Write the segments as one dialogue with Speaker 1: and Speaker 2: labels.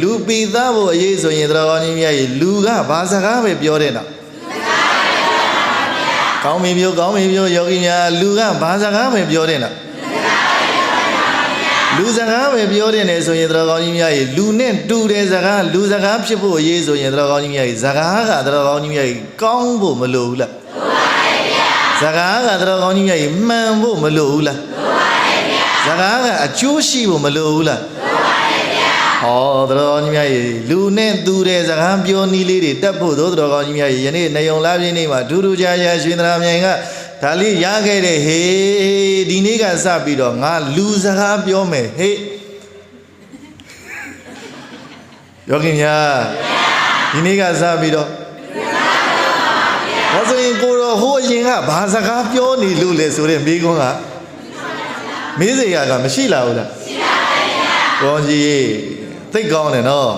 Speaker 1: လူပီသားဖို့အရေးဆိုရင်တော်ကောင်းကြီးမြတ်ကြီးလူကဘာစကားပဲပြောတဲ့နော်ကောင်းပြီပြောကောင်းပြီပြောယောဂီများလူကဘာစကားပဲပြောတဲ့နော်လူစကားပဲပြောတဲ့နေဆိုရင်တော်ကောင်းကြီးမြတ်ကြီးလူနဲ့တူတဲ့စကားလူစကားဖြစ်ဖို့အရေးဆိုရင်တော်ကောင်းကြီးမြတ်ကြီးစကားကတော်ကောင်းကြီးမြတ်ကြီးကောင်းဖို့မလိုဘူးလားစကားကတော်ကောင်းကြီးမြတ်ကြီးမှန်ဖို့မလိုဘူးလားစကားကအကျိုးရှိဖို့မလိုဘူးလား ဟောသတော်ကြီးများရေလူနဲ့သူတဲ့စကားပြောနည်းလေးတွေတက်ဖို့သောသတော်ကောင်းကြီးများရေယနေ့နေုံလာပြင်းနေမှာဒူးဒူးကြာကြာရွှေသရာမြိုင်ကဒါလေးရခဲ့တဲ့ဟေးဒီနေ့ကစပြီးတော့ငါလူစကားပြောမယ်ဟေးယောဂီများဒီနေ့ကစပြီးတော့ဘာဆိုရင်ကိုတော့ဟိုအရင်ကဘာစကားပြောနေလို့လဲဆိုတဲ့မိကုန်းကမေးစရာကမရှိလာဘူးလားကောင်းကြီး သိတ်ကောင်းတယ်နော်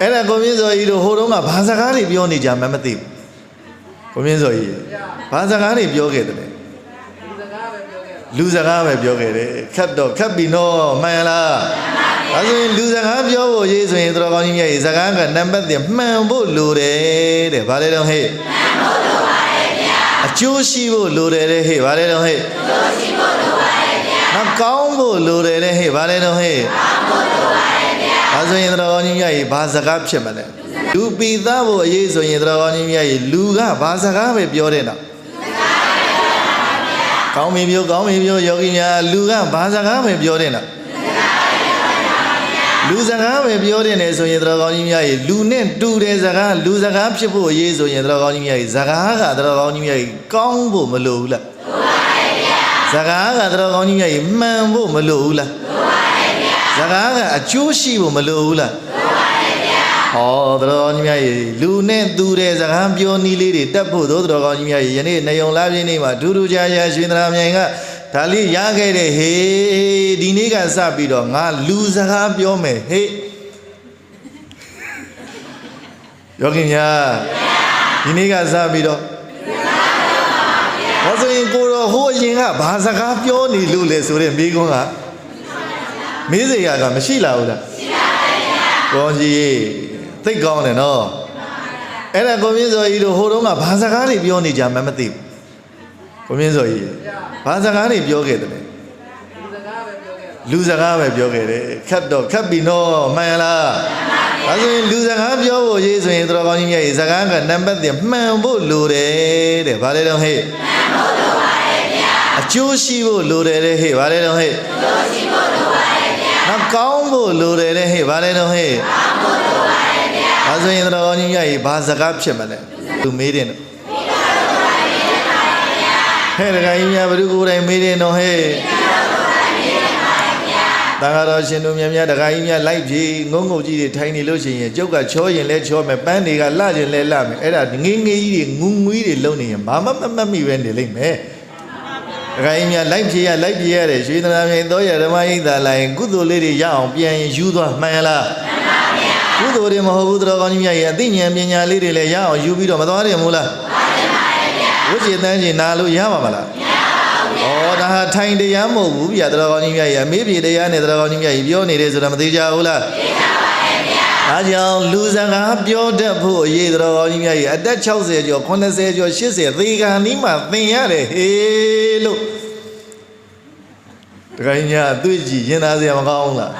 Speaker 1: အဲ့ဒါကိုမြင့်စော်ကြီးတို့ဟိုတုန်းကဘာစကားတွေပြောနေကြမှမသိဘူးကိုမြင့်စော်ကြီးဘာစကားတွေပြောခဲ့တယ်လဲလူစကားပဲပြောခဲ့တယ်ခတ်တော့ခတ်ပြီနော်မှန်လားအဲဆိုရင်လူစကားပြောဖို့ရေးဆိုရင်တော်ကောင်းကြီးမြတ်ကြီးစကားကနံပါတ်1မှန်ဖို့လိုတယ်တဲ့ဘာလဲတော့ဟဲ့မှန်ဖို့လိုပါတယ်ဗျာအကျိုးရှိဖို့လိုတယ်တဲ့ဟဲ့ဘာလဲတော့ဟဲ့နောက်ကောင်းဖို့လိုတယ်တဲ့ဟဲ့ဗါလဲတော့ဟဲ့ကောင်းဖို့လိုပါတယ်ဗျာ ဒါဆိုရင်တော်ကောင်းကြီးမြတ်ကြီးဘာစကားဖြစ်မလဲလူပီသားဖို့အရေးဆိုရင်တော်ကောင်းကြီးမြတ်ကြီးလူကဘာစကားပဲပြောတဲ့နော်ကောင်းပြီပြောကောင်းပြီပြောယောဂီများလူကဘာစကားပဲပြောတဲ့နော်လူစကားပဲပြောတဲ့နေဆိုရင်တော်ကောင်းကြီးမြတ်ကြီးလူနဲ့တူတဲ့စကားလူစကားဖြစ်ဖို့အရေးဆိုရင်တော်ကောင်းကြီးမြတ်ကြီးစကားကတော်ကောင်းကြီးမြတ်ကြီးကောင်းဖို့မလိုဘူးလားစကားကတော်ကောင်းကြီးမြတ်ကြီးမှန်ဖို့မလိုဘူးလားလိုပါတယ်ဗျာ စကားကအကျိုးရှိဖို့မလိုဘူးလားလိုပါတယ်ဗျာဟောတော်ကောင်းကြီးမြတ်ကြီးလူနဲ့သူတဲ့စကားပြောနည်းလေးတွေတက်ဖို့သောတော်ကောင်းကြီးမြတ်ကြီးယနေ့နေုံလာပြင်းနေမှာဒူးဒူးကြာကြာရွှေသရာမြိုင်ကဒါလေးရခဲ့တဲ့ဟေးဒီနေ့ကစပြီးတော့ငါလူစကားပြောမယ်ဟေးယောဂီများဒီနေ့ကစပြီးတော့ဘာဆိုရင်ကိုတော့ဟိုအရင်ကဘာစကားပြောနေလို့လဲဆိုတဲ့မိကုန်းက မေးစရာကမရှိလာဘူးလားရှိပါပါဘုရားကောင်းကြီးသိတ်ကောင်းတယ်နော်အဲ့ဒါကိုမြင့်စော်ကြီးတို့ဟိုတုန်းကဘာစကားတွေပြောနေကြမှမသိဘူးကိုမြင့်စော်ကြီးဘာစကားတွေပြောခဲ့တယ်လဲလူစကားပဲပြောခဲ့တယ်ခတ်တော့ခတ်ပြီနော်မှန်လားဒါဆိုရင်လူစကားပြောဖို့ရေးဆိုရင်တော်ကောင်းကြီးမြတ်ကြီးစကားကနံပါတ်1မှန်ဖို့လိုတယ်တဲ့ဘာလဲတော့ဟဲ့အကျိုးရှိဖို့လိုတယ်တဲ့ဟဲ့ဗါလဲတော့ဟဲ့အကျိုးရှိ ဖို့လိုပါတယ်ဗျာနောက်ကောင်းဖို့လိုတယ်တဲ့ဟဲ့ဗါလဲတော့ဟဲ့ကောင်းဖို့လိုပါတယ်ဗျာဒါဆိုရင်တော်ကောင်းကြီးမြတ်ကြီးဘာစကားဖြစ်မလဲသူမေးတယ်နော်ဟဲ့တခါကြီးများဘယ်သူကိုယ်တိုင်မေးတယ်နော်ဟဲ့တန်ဃာတော်ရှင်တို့မြတ်မြတ်တခါကြီးများလိုက်ပြေငုံငုံကြီးတွေထိုင်နေလို့ရှိရင်ကျုပ်ကချောရင်လဲချောမယ်ပန်းတွေကလှရင်လဲလှမယ်အဲ့ဒါငေးငေးကြီးတွေငုံငွီးတွေလုံနေရင်ဘာမှမမတ်မိပဲနေလိမ့်မယ် ဒကာကြီးများလိုက်ပြေးရလိုက်ပြေးရတယ်ရွှေသနာမြိုင်တော့ရဓမ္မဣဒ္ဓလာရင်ကုသိုလ်လေးတွေရအောင်ပြန်ရင်ယူသွားမှန်လားမှန်ပါဗျာကုသိုလ်တွေမဟုတ်ဘူးတော်ကောင်းကြီးများရဲ့အသိဉာဏ်ပညာလေးတွေလည်းရအောင်ယူပြီးတော့မသွားတယ်မို့လားမှန်ပါဗျာဝိจิตတန်းကြီးနာလို့ရမှာမလားမရပါဘူးဗျာဩဒါဟာထိုင်တရားမဟုတ်ဘူးဗျာတော်ကောင်းကြီးများရဲ့အမေးပြေတရားနဲ့တော်ကောင်းကြီးများကြီးပြောနေတယ်ဆိုတာမသေးကြဘူးလားသိကြပါရဲ့ဗျာ ဒါကြောင့်လူစကားပြောတတ်ဖို့အရေးတော်ကောင်းကြီးများကြီးအသက်60ကျော်80ကျော်80သေကံဒီမှာသင်ရတယ်ဟေးလို့တခါကြီးညာအတွေ့ကြည့်ရင်သားစရာမကောင်းဘူးလား